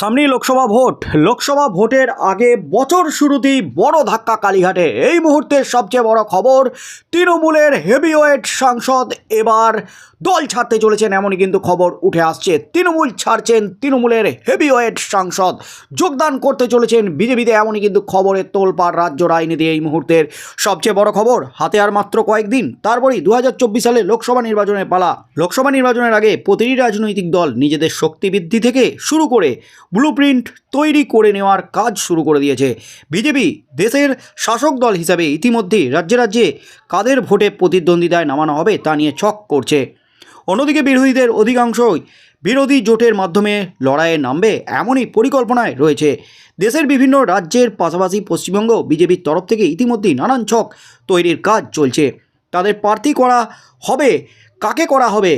সামনেই লোকসভা ভোট। লোকসভা ভোটের আগে বছর শুরুতেই বড় ধাক্কা কালীঘাটে। এই মুহূর্তে সবচেয়ে বড় খবর, তৃণমূলের হেভিওয়েট সাংসদ এবার দল ছাড়তে চলেছেন এমনই কিন্তু খবর উঠে আসছে। তৃণমূল ছাড়ছেন তৃণমূলের হেভিওয়েট সাংসদ। যোগদান করতে চলেছেন বিজেপিতে এমনই কিন্তু খবরের তোলপাড় রাজ্য রাজনীতি এই মুহূর্তের সবচেয়ে বড় খবর। হাতে আর মাত্র কয়েকদিন, তারপরেই দু হাজার চব্বিশ সালে লোকসভা নির্বাচনের পালা। লোকসভা নির্বাচনের আগে প্রতিটি রাজনৈতিক দল নিজেদের শক্তি বৃদ্ধি থেকে শুরু করে ব্লুপ্রিন্ট তৈরি করে নেওয়ার কাজ শুরু করে দিয়েছে। বিজেপি দেশের শাসক দল হিসাবে ইতিমধ্যেই রাজ্যে রাজ্যে কাদের ভোটে প্রতিদ্বন্দ্বিতায় নামানো হবে তা নিয়ে ছক করছে। অন্যদিকে বিরোধীদের অধিকাংশই বিরোধী জোটের মাধ্যমে লড়াইয়ে নামবে এমনই পরিকল্পনায় রয়েছে। দেশের বিভিন্ন রাজ্যের পাশাপাশি পশ্চিমবঙ্গ বিজেপির তরফ থেকে ইতিমধ্যেই নানান ছক তৈরির কাজ চলছে। তাদের প্রার্থী করা হবে, কাকে করা হবে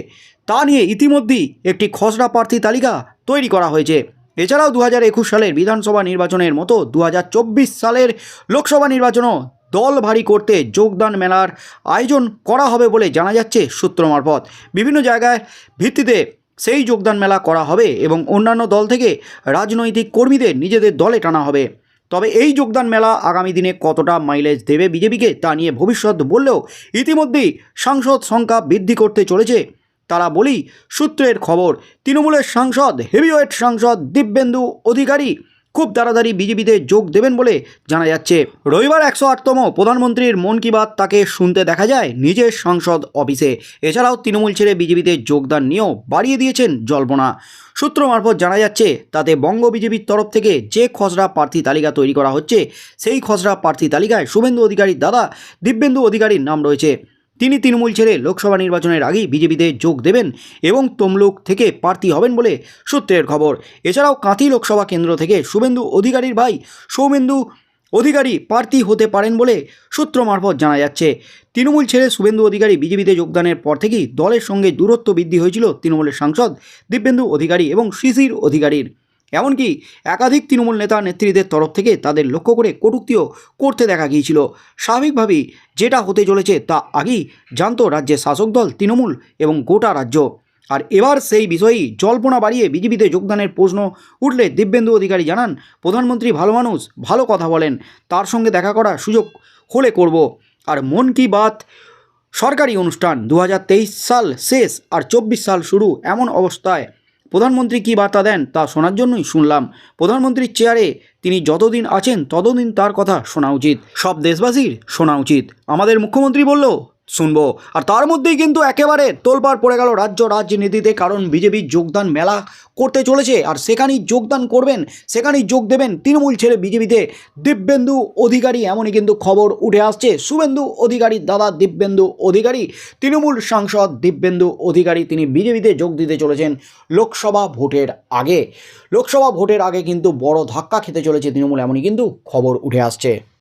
তা নিয়ে ইতিমধ্যেই একটি খসড়া প্রার্থী তালিকা তৈরি করা হয়েছে। এছাড়াও দু হাজার একুশ সালের বিধানসভা নির্বাচনের মতো দু হাজার চব্বিশ সালের লোকসভা নির্বাচনও দল ভারী করতে যোগদান মেলার আয়োজন করা হবে বলে জানা যাচ্ছে সূত্র মারফত। বিভিন্ন জায়গায় ভিত্তিতে সেই যোগদান মেলা করা হবে এবং অন্যান্য দল থেকে রাজনৈতিক কর্মীদের নিজেদের দলে টানা হবে। তবে এই যোগদান মেলা আগামী দিনে কতটা মাইলেজ দেবে বিজেপিকে তা নিয়ে ভবিষ্যৎ বললেও ইতিমধ্যেই সাংসদ সংখ্যা বৃদ্ধি করতে চলেছে তারা বলি সূত্রের খবর, তৃণমূলের সাংসদ, হেভিওয়েট সাংসদ দিব্যেন্দু অধিকারী খুব তাড়াতাড়ি বিজেপিতে যোগ দেবেন বলে জানা যাচ্ছে। রবিবার একশো আটতম প্রধানমন্ত্রীর মন কি বাত তাকে শুনতে দেখা যায় নিজের সংসদ অফিসে। এছাড়াও তৃণমূল ছেড়ে বিজেপিতে যোগদান নিয়েও বাড়িয়ে দিয়েছেন জল্পনা। সূত্র মারফত জানা যাচ্ছে, তাতে বঙ্গ বিজেপির তরফ থেকে যে খসড়া প্রার্থী তালিকা তৈরি করা হচ্ছে, সেই খসড়া প্রার্থী তালিকায় শুভেন্দু অধিকারীর দাদা, দিব্যেন্দু অধিকারীর নাম রয়েছে। তিনি তৃণমূল ছেড়ে লোকসভা নির্বাচনের আগেই বিজেপিতে যোগ দেবেন এবং তমলুক থেকে প্রার্থী হবেন বলে সূত্রের খবর। এছাড়াও কাঁথি লোকসভা কেন্দ্র থেকে শুভেন্দু অধিকারীর ভাই সৌমেন্দু অধিকারী প্রার্থী হতে পারেন বলে সূত্র মারফত জানা যাচ্ছে। তৃণমূল ছেড়ে শুভেন্দু অধিকারী বিজেপিতে যোগদানের পর থেকেই দলের সঙ্গে দূরত্ব বৃদ্ধি হয়েছিল তৃণমূলের সাংসদ দিব্যেন্দু অধিকারী এবং শিশির অধিকারীর। এমনকি একাধিক তৃণমূল নেতা নেত্রীদের তরফ থেকে তাদের লক্ষ্য করে কটূক্তিও করতে দেখা গিয়েছিল। স্বাভাবিকভাবেই যেটা হতে চলেছে তা আগেই জানত রাজ্যের শাসক দল, তৃণমূল এবং গোটা রাজ্য। আর এবার সেই বিষয়েই জল্পনা বাড়িয়ে বিজেপিতে যোগদানের প্রশ্ন উঠলে দিব্যেন্দু অধিকারী জানান, প্রধানমন্ত্রী ভালো মানুষ, ভালো কথা বলেন, তার সঙ্গে দেখা করার সুযোগ হলে করব। আর মন কি বাত সরকারি অনুষ্ঠান দু হাজার তেইশ সাল শেষ আর চব্বিশ সাল শুরু এমন অবস্থায় প্রধানমন্ত্রী কি বার্তা দেন তা শোনার জন্যই শুনলাম। প্রধানমন্ত্রীর চেয়ারে তিনি যতদিন আছেন, ততদিন তার কথা শোনা উচিত। সব দেশবাসীর শোনা উচিত। আমাদের মুখ্যমন্ত্রী বলল শুনব। আর তার মধ্যেই কিন্তু একেবারে তোলপাড় পড়ে গেল রাজ্য রাজনীতিতে, কারণ বিজেপির যোগদান মেলা করতে চলেছে। আর সেখানেই যোগদান করবেন, সেখানেই যোগ দেবেন তৃণমূল ছেড়ে বিজেপিতে দিব্যেন্দু অধিকারী, এমনই কিন্তু খবর উঠে আসছে। শুভেন্দু অধিকারী দাদা দিব্যেন্দু অধিকারী, তৃণমূল সাংসদ দিব্যেন্দু অধিকারী, তিনি বিজেপিতে যোগ দিতে চলেছেন লোকসভা ভোটের আগে। লোকসভা ভোটের আগে কিন্তু বড় ধাক্কা খেতে চলেছে তৃণমূল, এমনই কিন্তু খবর উঠে আসছে।